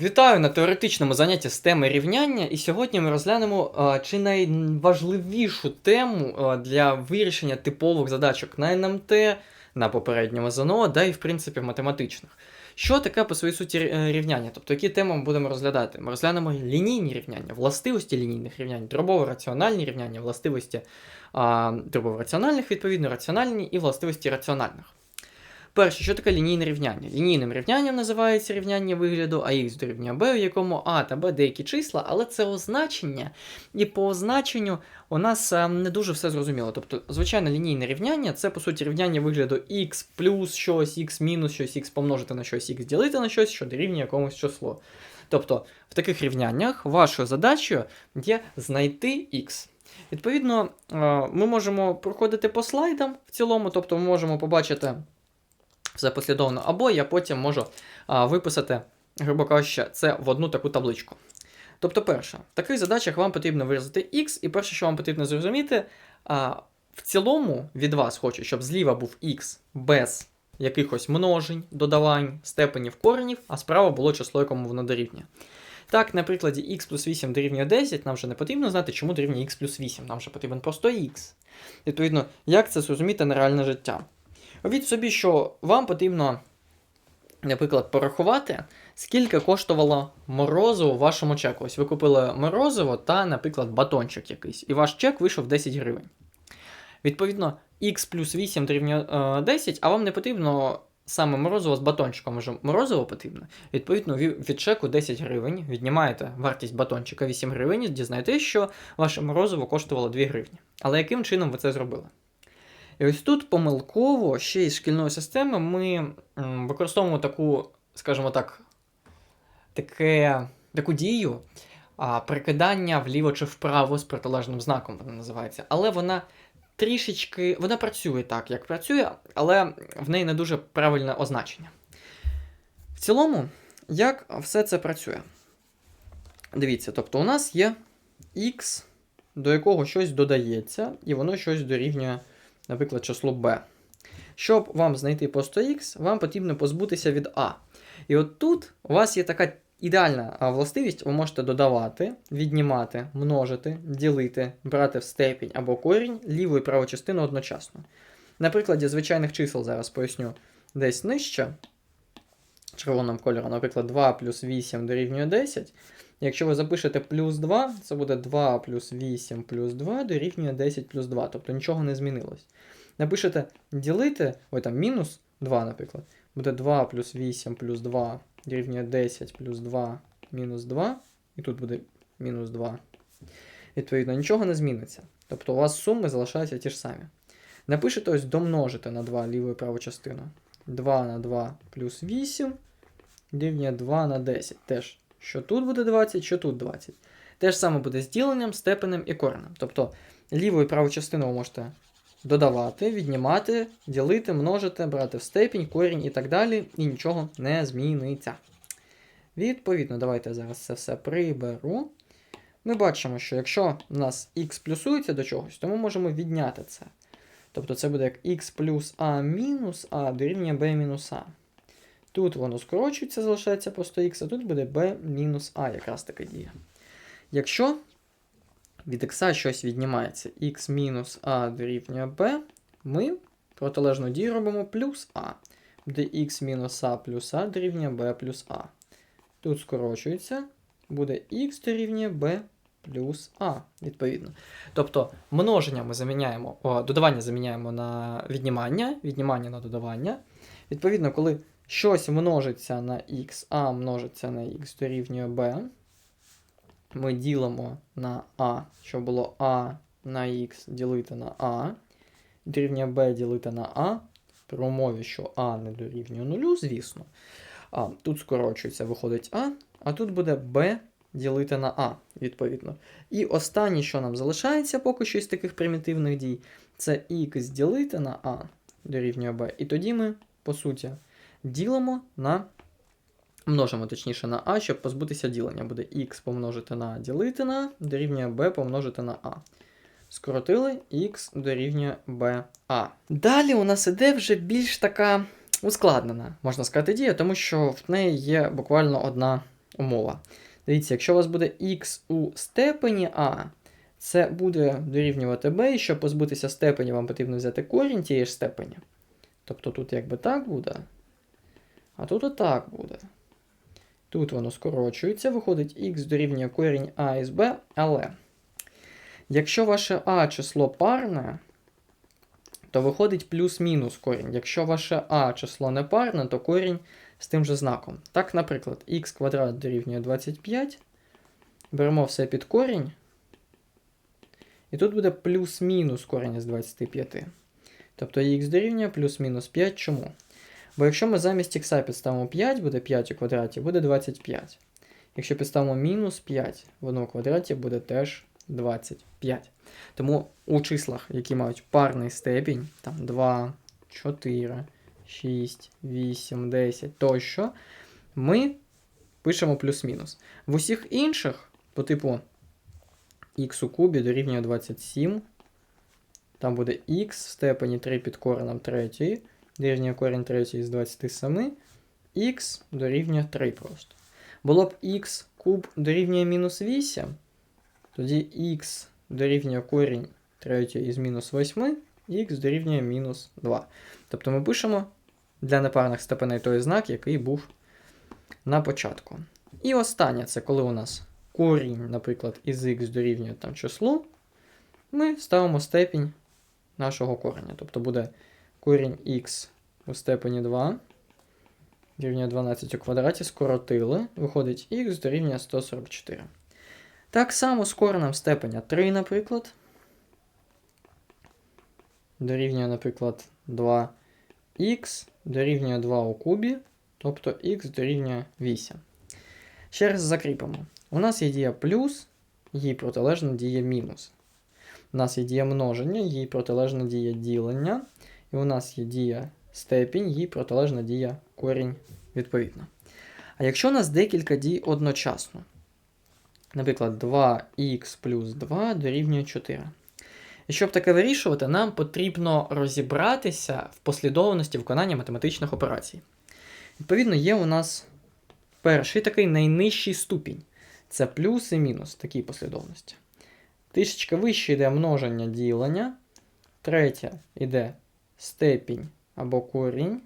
Вітаю на теоретичному занятті з теми рівняння, і сьогодні ми розглянемо а, чи найважливішу тему а, для вирішення типових задачок на НМТ, на попередньому ЗНО, да і в принципі в математичних. Що таке по своїй суті е, рівняння? Тобто, які теми ми будемо розглядати? Ми розглянемо лінійні рівняння, властивості лінійних рівнянь, дробово-раціональні рівняння, властивості а, дробово-раціональних, відповідно, раціональні і властивості раціональних. Перше, що таке лінійне рівняння? Лінійним рівнянням називається рівняння вигляду ax дорівнює b, у якому а та b деякі числа, але це означення, і по означенню у нас е, не дуже все зрозуміло. Тобто, звичайно, лінійне рівняння це по суті рівняння вигляду x плюс щось, x мінус щось, x помножити на щось, x ділити на щось, що дорівнює якомусь числу. Тобто, в таких рівняннях вашою задачею є знайти x. Відповідно, е, ми можемо проходити по слайдам в цілому, тобто ми можемо побачити все послідовно, або я потім можу а, виписати, грубо кажучи, це в одну таку табличку. Тобто, перше, в таких задачах вам потрібно виразити x, і перше, що вам потрібно зрозуміти, а, в цілому від вас хочу, щоб зліва був x без якихось множень, додавань, степенів коренів, а справа було число, якому воно дорівнює. Так, на прикладі x плюс 8 дорівнює 10, нам вже не потрібно знати, чому дорівнює x плюс 8, нам вже потрібен просто x. Відповідно, як це зрозуміти на реальне життя? Уявіть собі, що вам потрібно, наприклад, порахувати, скільки коштувало морозиво в вашому чеку. Ось ви купили морозиво та, наприклад, батончик якийсь, і ваш чек вийшов 10 гривень. Відповідно, x плюс 8 дорівнює е, 10, а вам не потрібно саме морозиво з батончиком, може морозиво потрібно. Відповідно, від чеку 10 гривень, віднімаєте вартість батончика 8 гривень, і дізнаєтесь, що ваше морозиво коштувало 2 гривні. Але яким чином ви це зробили? І ось тут помилково ще із шкільної системи ми використовуємо таку, скажімо так, таке, таку дію а, прикидання вліво чи вправо з протилежним знаком, вона називається. Але вона трішечки. Вона працює так, як працює, але в неї не дуже правильне означення. В цілому, як все це працює? Дивіться, тобто у нас є x, до якого щось додається, і воно щось дорівнює наприклад, число b. Щоб вам знайти просто x, вам потрібно позбутися від a. І от тут у вас є така ідеальна властивість, ви можете додавати, віднімати, множити, ділити, брати в степінь або корінь ліву і праву частину одночасно. На прикладі звичайних чисел зараз поясню десь нижче. Червоним кольором, наприклад, 2 плюс 8 дорівнює 10. Якщо ви запишете плюс 2, це буде 2 плюс 8 плюс 2 дорівнює 10 плюс 2, тобто нічого не змінилось. Напишете ділити, ой там мінус 2, наприклад, буде 2 плюс 8 плюс 2 дорівнює 10 плюс 2 мінус 2, і тут буде мінус 2. Відповідно, нічого не зміниться. Тобто у вас суми залишаються ті ж самі. Напишете ось домножити на 2 ліву і праву частину. 2 на 2 плюс 8 дорівнює 2 на 10. Теж що тут буде 20, що тут 20. Те ж саме буде з діленням, степенем і коренем. Тобто ліву і праву частину ви можете додавати, віднімати, ділити, множити, брати в степінь, корінь і так далі, і нічого не зміниться. Відповідно, давайте зараз це все приберу. Ми бачимо, що якщо у нас x плюсується до чогось, то ми можемо відняти це. Тобто це буде як x плюс а мінус а дорівнює b мінус а. Тут воно скорочується, залишається просто x, а тут буде b мінус a, якраз така дія. Якщо від x щось віднімається x мінус a дорівнює b, ми протилежну дію робимо плюс a. Буде x мінус a плюс a дорівнює b плюс a. Тут скорочується, буде x дорівнює b плюс a, відповідно. Тобто множення ми заміняємо, о, додавання заміняємо на віднімання, віднімання на додавання. Відповідно, коли щось множиться на x, а множиться на x дорівнює b. Ми ділимо на а, що було а на x ділити на а. Дорівнює b ділити на а. При умові, що а не дорівнює нулю, звісно. А, Тут скорочується, виходить а, а тут буде b ділити на а, відповідно. І останнє, що нам залишається поки що із таких примітивних дій, це x ділити на а дорівнює b. І тоді ми, по суті, ділимо на. Множимо точніше на а, щоб позбутися ділення. Буде x помножити на ділити на дорівнює b помножити на а. Скоротили x дорівнює b а. Далі у нас іде вже більш така ускладнена, можна сказати, дія, тому що в неї є буквально одна умова. Дивіться, якщо у вас буде х у степені а, це буде дорівнювати b, і щоб позбутися степені, вам потрібно взяти корінь тієї ж степені. Тобто тут якби так буде, а тут отак буде. Тут воно скорочується, виходить х дорівнює корінь а із b, але якщо ваше а число парне, то виходить плюс-мінус корінь. Якщо ваше а число не парне, то корінь з тим же знаком. Так, наприклад, х квадрат дорівнює 25. Беремо все під корінь. І тут буде плюс-мінус корінь з 25. Тобто х дорівнює плюс-мінус 5. Чому? Бо якщо ми замість х підставимо 5, буде 5 у квадраті, буде 25. Якщо підставимо мінус 5, воно у квадраті буде теж 25. Тому у числах, які мають парний степінь, там 2, 4, 6, 8, 10 тощо, ми пишемо плюс-мінус. В усіх інших, по типу х у кубі дорівнює 27, там буде х в степені 3 під кореном 3, дорівнює корінь 3 з 27, х дорівнює 3 просто. Було б х куб дорівнює мінус 8, тоді х дорівнює корінь 3 із мінус 8, х дорівнює мінус 2. Тобто ми пишемо для непарних степеней той знак, який був на початку. І останнє це коли у нас корінь, наприклад, із х дорівнює там числу, ми ставимо степінь нашого кореня. Тобто буде корінь х у степені 2, дорівнює 12 у квадраті, скоротили, виходить х дорівнює 144. Так само з коренем степеня 3, наприклад. Дорівнює, наприклад, 2х, дорівнює 2 у кубі, тобто х дорівнює 8. Ще раз закріпимо. У нас є дія плюс, її протилежна дія мінус. У нас є дія множення, її протилежна дія ділення. І у нас є дія степінь, її протилежна дія корінь відповідно. А якщо у нас декілька дій одночасно, наприклад, 2х плюс 2 дорівнює 4. І щоб таке вирішувати, нам потрібно розібратися в послідовності виконання математичних операцій. Відповідно, є у нас перший такий найнижчий ступінь. Це плюс і мінус такій послідовності. Трішечки вище йде множення ділення. Третє йде степінь або корінь.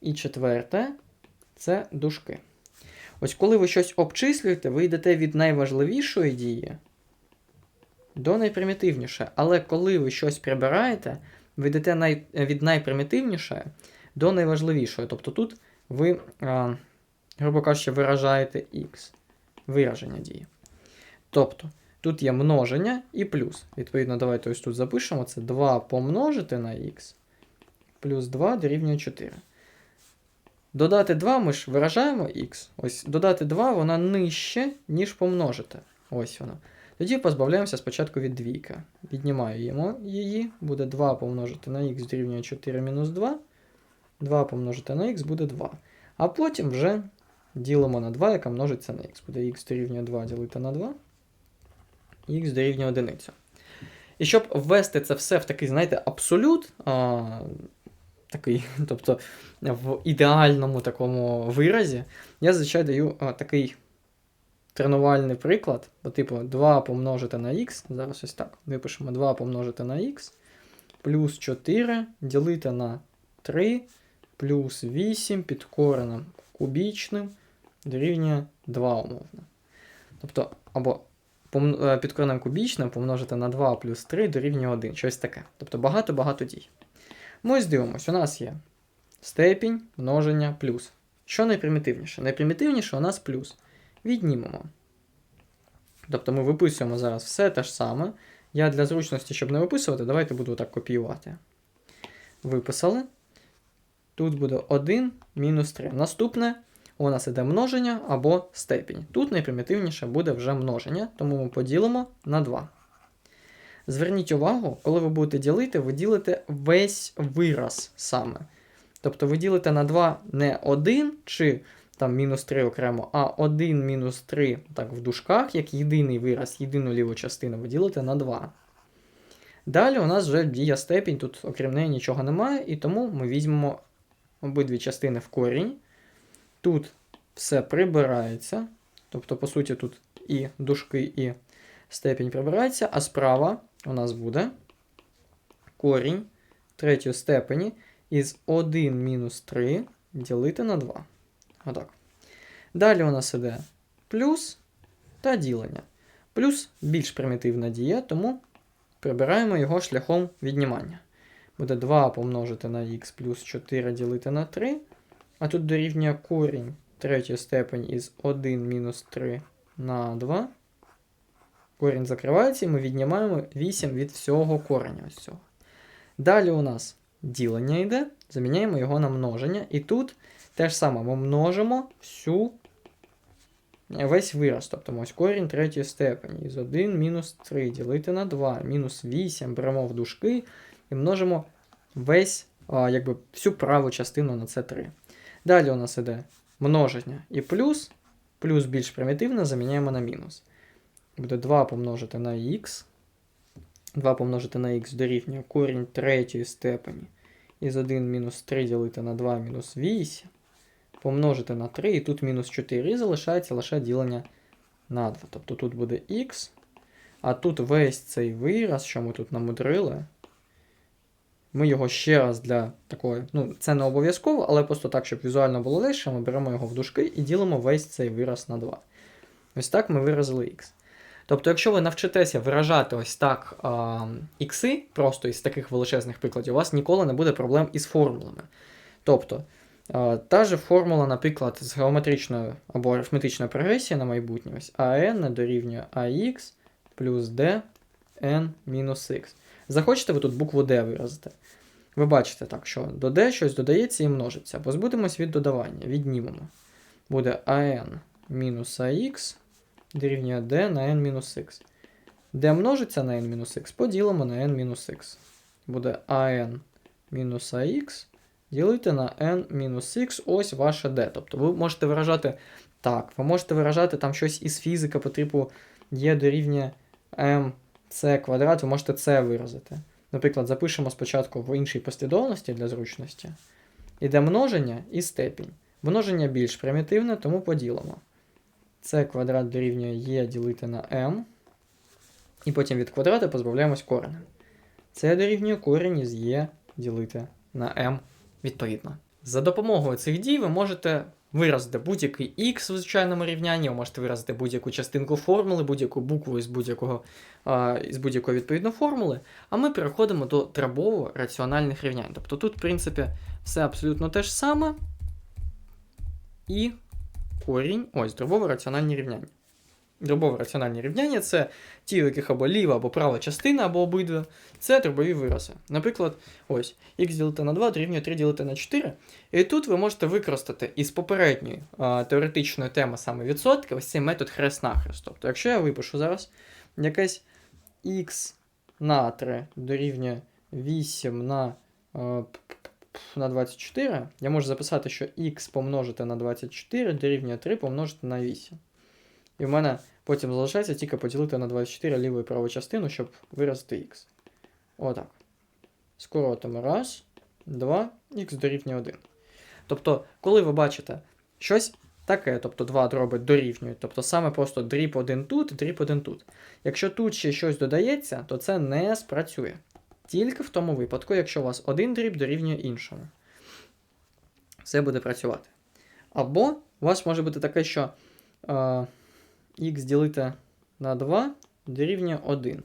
І четверте це дужки. Ось коли ви щось обчислюєте, ви йдете від найважливішої дії до найпримітивнішої. Але коли ви щось прибираєте, ви йдете най... від найпримітивнішої до найважливішої. Тобто тут ви, а, грубо кажучи, виражаєте x, вираження дії. Тобто, тут є множення і плюс. Відповідно, давайте ось тут запишемо: це 2 помножити на х, плюс 2 дорівнює 4. Додати 2 ми ж виражаємо х. Ось додати 2 вона нижче, ніж помножити. Ось вона. Тоді позбавляємося спочатку від двійки. Віднімаємо її, буде 2 помножити на х дорівнює 4 мінус 2. 2 помножити на х буде 2. А потім вже ділимо на 2, яка множиться на х. Буде х дорівнює 2 ділити на 2. х дорівнює 1. І щоб ввести це все в такий, знаєте, абсолют, а, такий, тобто в ідеальному такому виразі, я зазвичай даю а, такий тренувальний приклад, по типу 2 помножити на х, зараз ось так, випишемо 2 помножити на х, плюс 4 ділити на 3, плюс 8 під коренем кубічним дорівнює 2 умовно. Тобто, або під коренем кубічним помножити на 2 плюс 3 дорівнює 1, щось таке. Тобто багато-багато дій. Ми ось дивимось, у нас є степінь, множення, плюс. Що найпримітивніше? Найпримітивніше у нас плюс. Віднімемо. Тобто ми виписуємо зараз все те ж саме. Я для зручності, щоб не виписувати, давайте буду так копіювати. Виписали. Тут буде 1 мінус 3. Наступне у нас іде множення або степінь. Тут найпримітивніше буде вже множення, тому ми поділимо на 2. Зверніть увагу, коли ви будете ділити, ви ділите весь вираз саме. Тобто ви ділите на 2 не 1 чи там мінус 3 окремо, а 1 мінус 3 так в дужках, як єдиний вираз, єдину ліву частину ви ділите на 2. Далі у нас вже дія степінь, тут окрім неї нічого немає, і тому ми візьмемо обидві частини в корінь. Тут все прибирається. Тобто, по суті, тут і дужки, і степінь прибирається, а справа у нас буде корінь третьої степені із 1 мінус 3 ділити на 2. Отак. Далі у нас іде плюс та ділення. Плюс більш примітивна дія, тому прибираємо його шляхом віднімання. Буде 2 помножити на х плюс 4 ділити на 3. А тут дорівнює корінь третьої степень із 1 мінус 3 на 2. Корінь закривається і ми віднімаємо 8 від всього кореня. ось цього. Далі у нас ділення йде, заміняємо його на множення. І тут те ж саме ми множимо всю весь вираз. Тобто ось корінь третьої степені. Із 1 мінус 3 ділити на 2, мінус 8 беремо в дужки і множимо весь, а, якби, всю праву частину на це 3. Далі у нас іде множення і плюс. Плюс більш примітивно заміняємо на мінус. Буде 2 помножити на х. 2 помножити на х дорівнює корінь третьої степені. Із 1 мінус 3 ділити на 2 мінус 8. Помножити на 3, і тут мінус 4. І залишається лише ділення на 2. Тобто тут буде х. А тут весь цей вираз, що ми тут намудрили. Ми його ще раз для такої. Ну, це не обов'язково, але просто так, щоб візуально було легше, ми беремо його в дужки і ділимо весь цей вираз на 2. Ось так ми виразили х. Тобто, якщо ви навчитеся виражати ось так а, ікси, просто із таких величезних прикладів, у вас ніколи не буде проблем із формулами. Тобто, а, та же формула, наприклад, з геометричною або арифметичною прогресією на майбутнє, ось АН дорівнює АХ плюс D n мінус х. Захочете ви тут букву D виразити. Ви бачите так, що до D щось додається і множиться. Позбудемось від додавання, віднімемо. Буде AN мінус AX дорівнює D на n мінус х. D множиться на n мінус х, поділимо на n мінус х. Буде AN мінус AX ділити на n мінус х, ось ваше D. Тобто ви можете виражати так, ви можете виражати там щось із фізики по типу є дорівнює mc квадрат, ви можете це виразити. Наприклад, запишемо спочатку в іншій послідовності для зручності. Іде множення і степінь. Множення більш примітивне, тому поділимо. Це квадрат дорівнює е ділити на m. І потім від квадрата позбавляємось коренем. Це дорівнює корінь із е ділити на m відповідно. За допомогою цих дій ви можете виразити будь-який x в звичайному рівнянні, ви можете виразити будь-яку частинку формули, будь-яку букву із будь-якого із будь-якої відповідно формули. А ми переходимо до дробово раціональних рівнянь. Тобто тут, в принципі, все абсолютно те ж саме. І корінь, ось дробово раціональні рівняння. Дробове раціональні рівняння це ті, у яких або ліва, або права частина, або обидва. Це дробові вирази. Наприклад, ось х ділити на 2 дорівнює 3 ділити на 4. І тут ви можете використати із попередньої а, теоретичної теми саме відсотки, ось цей метод хрест-нахрест. Тобто, якщо я випишу зараз якесь х на 3 дорівнює 8 на, а, на 24, я можу записати, що х помножити на 24 дорівнює 3 помножити на 8. І в мене потім залишається тільки поділити на 24 ліву і праву частину, щоб виразити х. Отак. Скоротимо раз, два, х дорівнює 1. Тобто, коли ви бачите щось таке, тобто два дроби дорівнюють, тобто саме просто дріб один тут, дріб один тут. Якщо тут ще щось додається, то це не спрацює. Тільки в тому випадку, якщо у вас один дріб дорівнює іншому. Все буде працювати. Або у вас може бути таке, що. Е, х ділити на 2 дорівнює 1.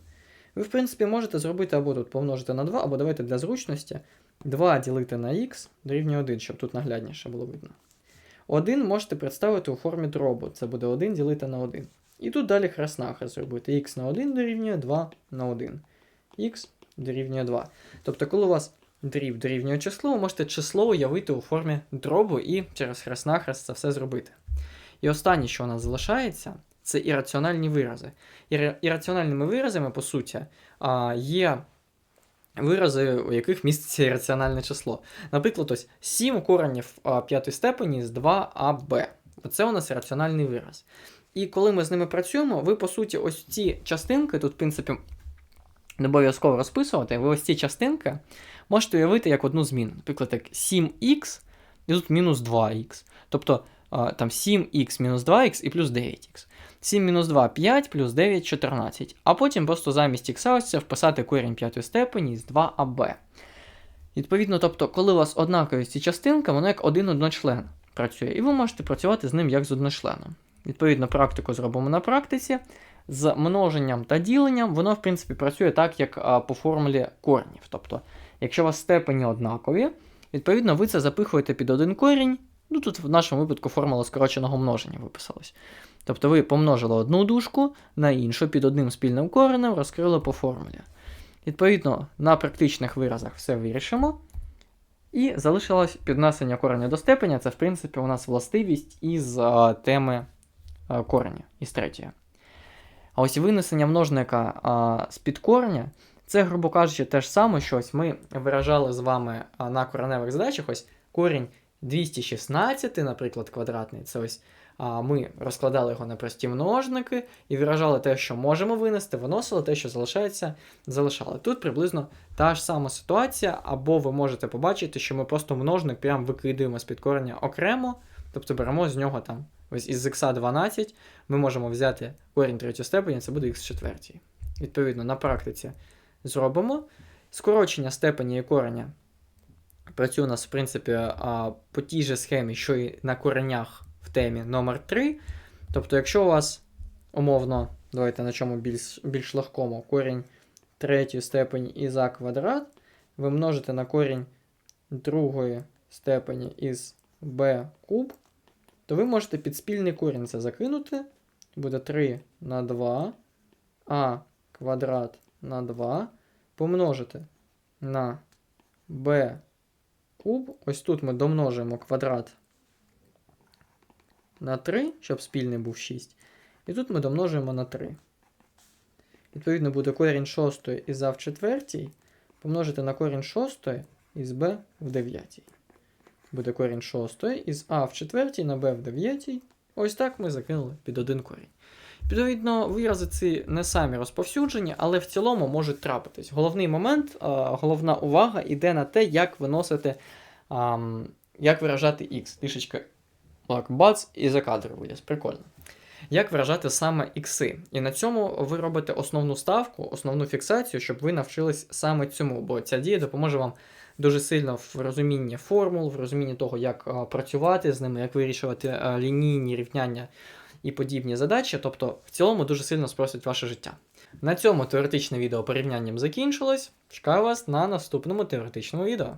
Ви, в принципі, можете зробити або тут помножити на 2, або давайте для зручності 2 ділити на х дорівнює 1, щоб тут наглядніше було видно. 1 можете представити у формі дробу. Це буде 1 ділити на 1. І тут далі хрест-нахрест зробити. х на 1 дорівнює 2 на 1. х дорівнює 2. Тобто, коли у вас дріб дорівнює число, ви можете число уявити у формі дробу і через хрест-нахрест це все зробити. І останнє, що у нас залишається, це ірраціональні вирази. Ір... Ірраціональними виразами, по суті, є вирази, у яких міститься ірраціональне число. Наприклад, ось 7 коренів п'ятої степені з 2аб. Оце у нас ірраціональний вираз. І коли ми з ними працюємо, ви, по суті, ось ці частинки, тут, в принципі, не обов'язково розписувати, ви ось ці частинки можете уявити як одну зміну. Наприклад, як 7х і тут мінус 2х. Тобто там 7х мінус 2х і плюс 9х. 7 мінус 2 5 плюс 9 14. А потім просто замість х ось вписати корінь п'ятої степені з 2аб. Відповідно, тобто, коли у вас однакові ці частинки, воно як один одночлен працює, і ви можете працювати з ним як з одночленом. Відповідно, практику зробимо на практиці. З множенням та діленням воно, в принципі, працює так, як по формулі коренів. Тобто, якщо у вас степені однакові, відповідно, ви це запихуєте під один корінь. Ну, тут в нашому випадку формула скороченого множення виписалась. Тобто ви помножили одну дужку на іншу під одним спільним коренем, розкрили по формулі. Відповідно, на практичних виразах все вирішимо. І залишилось піднесення кореня до степеня. Це, в принципі, у нас властивість із а, теми а, кореня, із третьої. А ось винесення множника а, з під кореня, це, грубо кажучи, те ж саме, що ось ми виражали з вами на кореневих задачах. Ось корінь 216, наприклад, квадратний. Це ось а, ми розкладали його на прості множники і виражали те, що можемо винести, виносили те, що залишається, залишали. Тут приблизно та ж сама ситуація, або ви можете побачити, що ми просто множник прям викидуємо з-під кореня окремо, тобто беремо з нього там ось із х 12, ми можемо взяти корінь третьої степені, це буде х четвертій. Відповідно, на практиці зробимо. Скорочення степені і кореня працює у нас, в принципі, по тій же схемі, що і на коренях в темі номер 3 Тобто, якщо у вас умовно, давайте на чому більш, більш легкому, корінь третьої степені із а квадрат, ви множите на корінь другої степені із b куб, то ви можете під спільний корінь це закинути. Буде 3 на 2, а квадрат на 2, помножити на b куб. Ось тут ми домножимо квадрат на 3, щоб спільний був 6. І тут ми домножуємо на 3. Відповідно, буде корінь 6 із а в четвертій помножити на корінь 6 із b в дев'ятій. Буде корінь 6 із а в четвертій на b в дев'ятій. Ось так ми закинули під один корінь. Відповідно, вирази ці не самі розповсюджені, але в цілому можуть трапитись. Головний момент, головна увага йде на те, як виносити, як виражати x. Трішечки так, бац, і за кадр виліз. Прикольно. Як виражати саме ікси? І на цьому ви робите основну ставку, основну фіксацію, щоб ви навчились саме цьому, бо ця дія допоможе вам дуже сильно в розумінні формул, в розумінні того, як працювати з ними, як вирішувати лінійні рівняння і подібні задачі. Тобто, в цілому дуже сильно спросить ваше життя. На цьому теоретичне відео порівнянням закінчилось. Чекаю вас на наступному теоретичному відео.